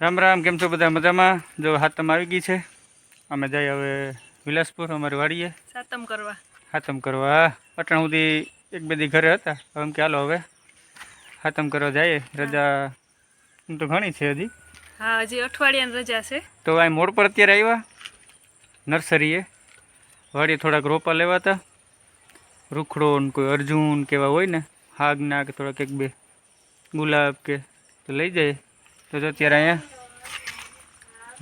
રામ રામ કેમ છો બધા મજામાં? જો હાથમ આવી ગઈ છે. અમે જઈએ હવે વિલાસપુર અમારી વાડીએ. સાતમ કરવા. હાથમ કરવા. અટણ સુધી એક બે દી ઘરે હતા. હવે એમ કે હાલો હવે હાથમ કરવા જઈએ. રજા એમ તો ઘણી છે હજી. હા હજી અઠવાડિયાની રજા છે. તો આ મોડ પર અત્યારે આવ્યા નર્સરીએ. વાડીએ થોડાક રોપા લેવા હતા. રૂખડો ને કોઈ અર્જુન કે એવા હોય ને હાગના કે થોડાક એક બે ગુલાબ કે તો લઈ જાય તો જો અત્યારે અહીંયા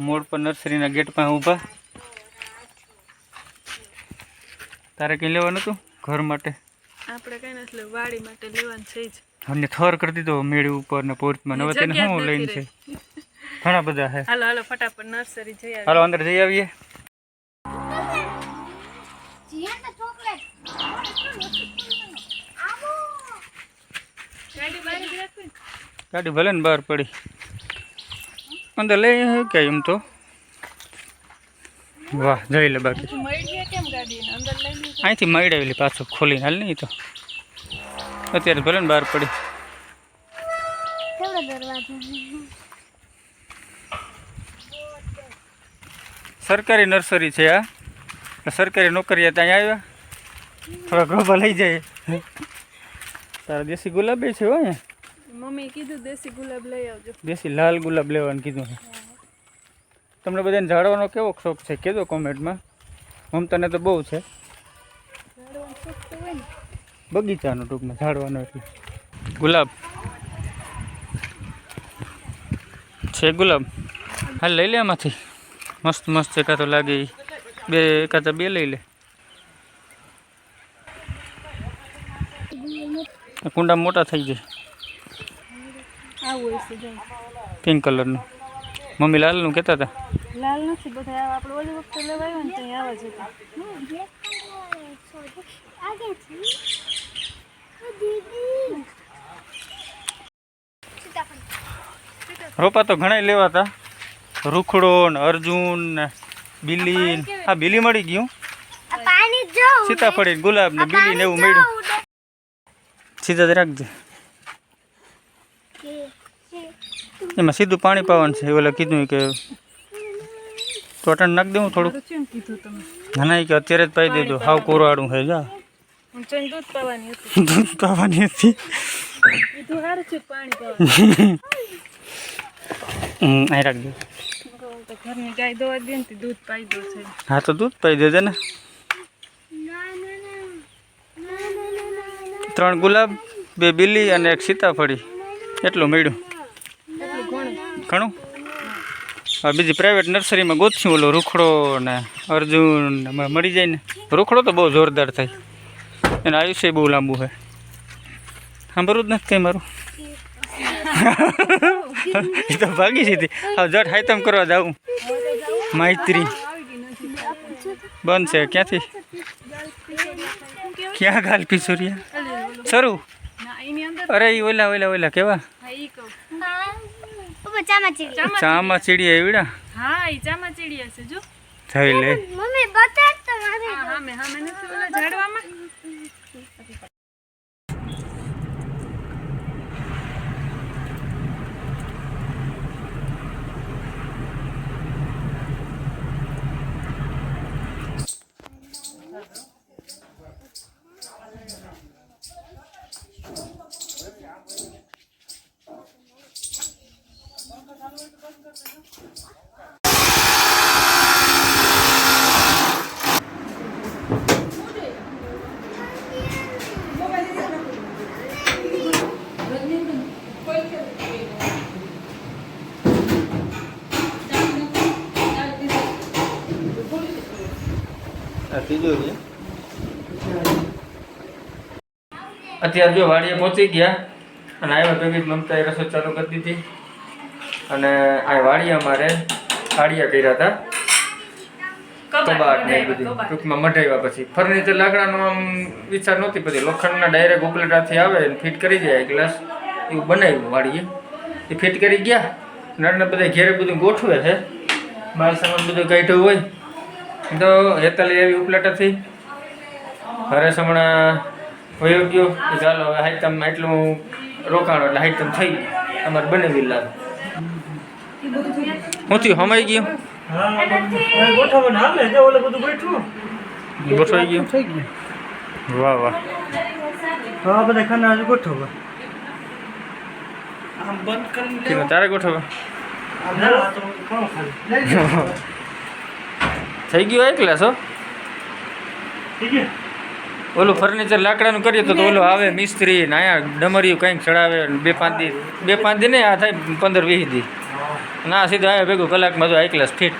મોડ પર નર્સરીના ગેટ પાસે ઊભા. તારે કંઈ લેવાનું હતું? ઘર માટે? આપણે કઈ નથી લેવું, વાડી માટે લેવાનું છે જ. અને થર કરી દીધો મેળી ઉપર ને પોર્ચમાં. હવે તેને શું લઈને છે? ઘણા બધા છે. હાલો હાલો ફટાફટ નર્સરી જઈ આવી હાલો અંદર જઈ આવીએ. ગાડી ભલે ને બહાર પડી. અંદર લઈ કે એમ તો? વાહ જઈ લે બાકી. અહીંથી મળી પાછું ખોલીને. હાલ નહીં તો. અત્યારે ભલે ને બહાર પડી. સરકારી નર્સરી છે આ સરકારી નોકરીએ ત્યાં આવ્યા થોડાક રોપા લઈ જાય. તારા દેશી ગુલાબી છે હો મમ્મીએ કીધું દેશી ગુલાબ લઈ આવજો. દેશી લાલ ગુલાબ લેવાનું કીધું છે તમને બધાને ઝાડવાનો કેવો શોખ છે કહેજો કોમેન્ટમાં. મમતાને તો બહુ છે. બગીચાનો ટૂંકમાં ઝાડવાનો એટલે. ગુલાબ. છે ગુલાબ. હાલ લઈ લે આમાંથી. મસ્ત મસ્ત એકા તો લાગે. બે એકા તો બે લઈ લે. કુંડા મોટા થઈ જાય. આવું હોય છે જો. પિંક કલરનું. મમ્મી લાલનું કહેતા હતા? લાલ નથી બધા આપણે ઓલી વખતે લેવા આવ્યા ને ત્યાં આવા જતા રોપા તો ઘણા લેવા હતા રૂખડો ને અર્જુન ને બિલી હા બિલી મળી ગયું? પાણી જો સીતાફળી ને ગુલાબ ને બિલી ને એવું મળ્યું. સીધા જ રાખજે. એમાં સીધું પાણી પાવાનું છે. એવું કીધું કે ટોટણ નાખ દઉં થોડુંક. ના ના, કે અત્યારે જ પાઈ દેજો. હાવ કોરવાડું છે જા. દૂધ પાવાની હતી. અહીં રાખજો. હું તો દૂધ પાઈ દેજે ને. ત્રણ ગુલાબ બે બિલ્લી અને એક સીતાફળી. એટલું મળ્યું. ઘણું બીજી પ્રાઇવેટ નર્સરીમાં ગોતશું ઓલો રૂખડો ને અર્જુન મળી જાય ને. રૂખડો તો બહુ જોરદાર થાય. એનું આયુષ્ય બહુ લાંબુ છે સાંભળવું જ નથી કંઈ મારું. એ તો ભાગી સીધી હવે જટ હાઈતમ કરવા જાઉં. મૈત્રી. બંધ છે, ક્યાંથી? ક્યાં ગાલ પિસુરિયા અંદર અરે ઓલા ઓલા ઓલા કેવા? ચામાચીડી. ચામાં ચીડી હા ઈ ચામાચીડી હશે છે જો. જઈ લે. મમ્મી બતાડ તો મારે. હા હા મે હા મને ઓલા ઝાડવામાં. અત્યારે જો વાડીએ પહોંચી ગયા અને આવ્યા જ મમતાએ રસોઈ ચાલુ કરી દીધી. અને આ વાડી અમારે ફાળિયા કર્યા હતા. કબાટ ને બધું ટૂંકમાં મઢાવ્યા પછી. ફર્નિચર લાકડાનો આમ વિચાર નહોતી પછી લોખંડના ડાયરેક્ટ ઉપલેટાથી આવે ને ફિટ કરી જાય ગ્લાસ એવું બનાવ્યું વાડીએ એ ફિટ કરી ગયા. નળને બધા ઘેરે બધું ગોઠવે છે. માલ સામાન બધું કાઢ્યું હોય. તો હેતાલી એવી ઉપલેટાથી. હરેશ હમણાં વયો ગયો. ચાલો હવે હાઈટમ એટલું રોકાણો એટલે હાઈટમ થઈ અમારે બને વિલ્લા શું થયું હમાઈ ગયું? હા છે ગોઠવાઈ ગયું? વાહ વાહ. હવે બધા ખાના હજુ ગોઠવવા. આમ બંધ કરીને તારે ગોઠવવા? ના આ તો કોણ ખાલી? થઈ ગયું એક ક્લાસ હો? ઓલું ફર્નિચર લાકડાનું કરીએ તો તો ઓલું આવે મિસ્ત્રી ને અહીંયા ડમરિયું કંઈક ચડાવે બે પાંચ દી બે પાંચ દી ને આ થાય પંદર વીસ દી. ના સીધા આવ્યા ભેગું કલાકમાં હાઈ ક્લાસ ફિટ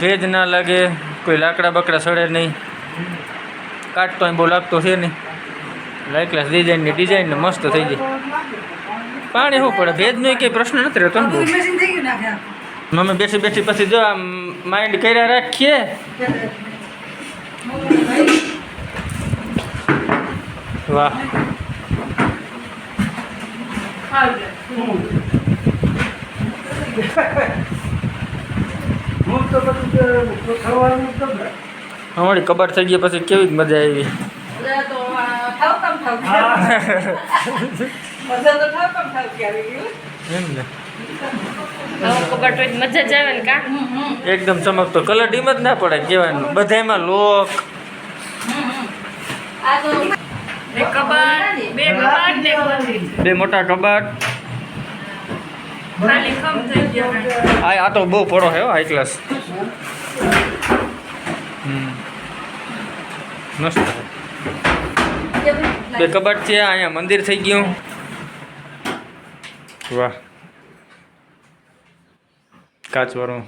ભેજ ના લાગે કોઈ લાકડા બકડા સડે નહીં. કાટતો બહુ લાગતો છે નહીં. હાઈ ક્લાસ ડિઝાઇનની ડિઝાઇન ને મસ્ત થઈ જાય. પાણી શું પડે? ભેજનો કંઈ પ્રશ્ન નથી રહેતો મમ્મી બેઠી બેઠી પછી જો આમ માઇન્ડ કર્યા રાખીએ. વાહ હું તો બધું કે ગોઠવવાનું તો ને. અમારી કબાટ થઈ ગઈ પછી કેવી મજા આવી? એમ ને? કબાટ હોય મજા જ આવે ને કા? એકદમ ચમકતો. કલર ડીમ જ ના પડે કેવાનું બધાયમાં લોક. બે મોટા કબાટ. આ આ તો બહુ પડો હે હાઈ ક્લાસ મસ્ત બે કબાટ છે અહીંયા મંદિર થઈ ગયું. વાહ. કાચવાળું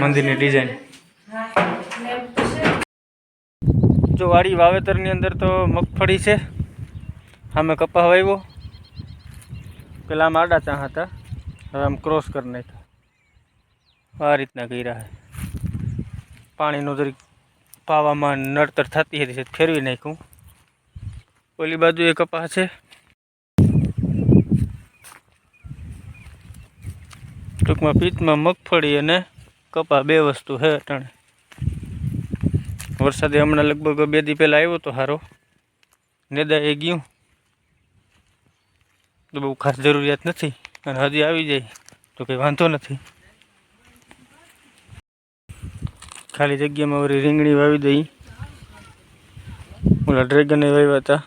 મંદિરની ડિઝાઇન જો વાડી વાવેતરની અંદર તો મગફળી છે. સામે કપા વાવ્યો. પેલા આમ આડા ચા હતા. હવે આમ ક્રોસ કરી નાખ્યા. આ રીતના કર્યા છે. પાણીનું જરીક પાવામાં નડતર થતી હતી ફેરવી નાખ્યું. ઓલી બાજુ એ કપા છે. ટૂંકમાં પિત્તમાં મગફળી અને કપા બે વસ્તુ છે અટાણે વરસાદે હમણાં લગભગ બે દી પહેલાં આવ્યો તો સારો નેદા એ ગયું. તો બહુ ખાસ જરૂરિયાત નથી. અને હજી આવી જાય, તો કંઈ વાંધો નથી. ખાલી જગ્યામાં વળી રીંગણી વાવી દઈ. ઓલા ડ્રેગને વાવ્યા હતા.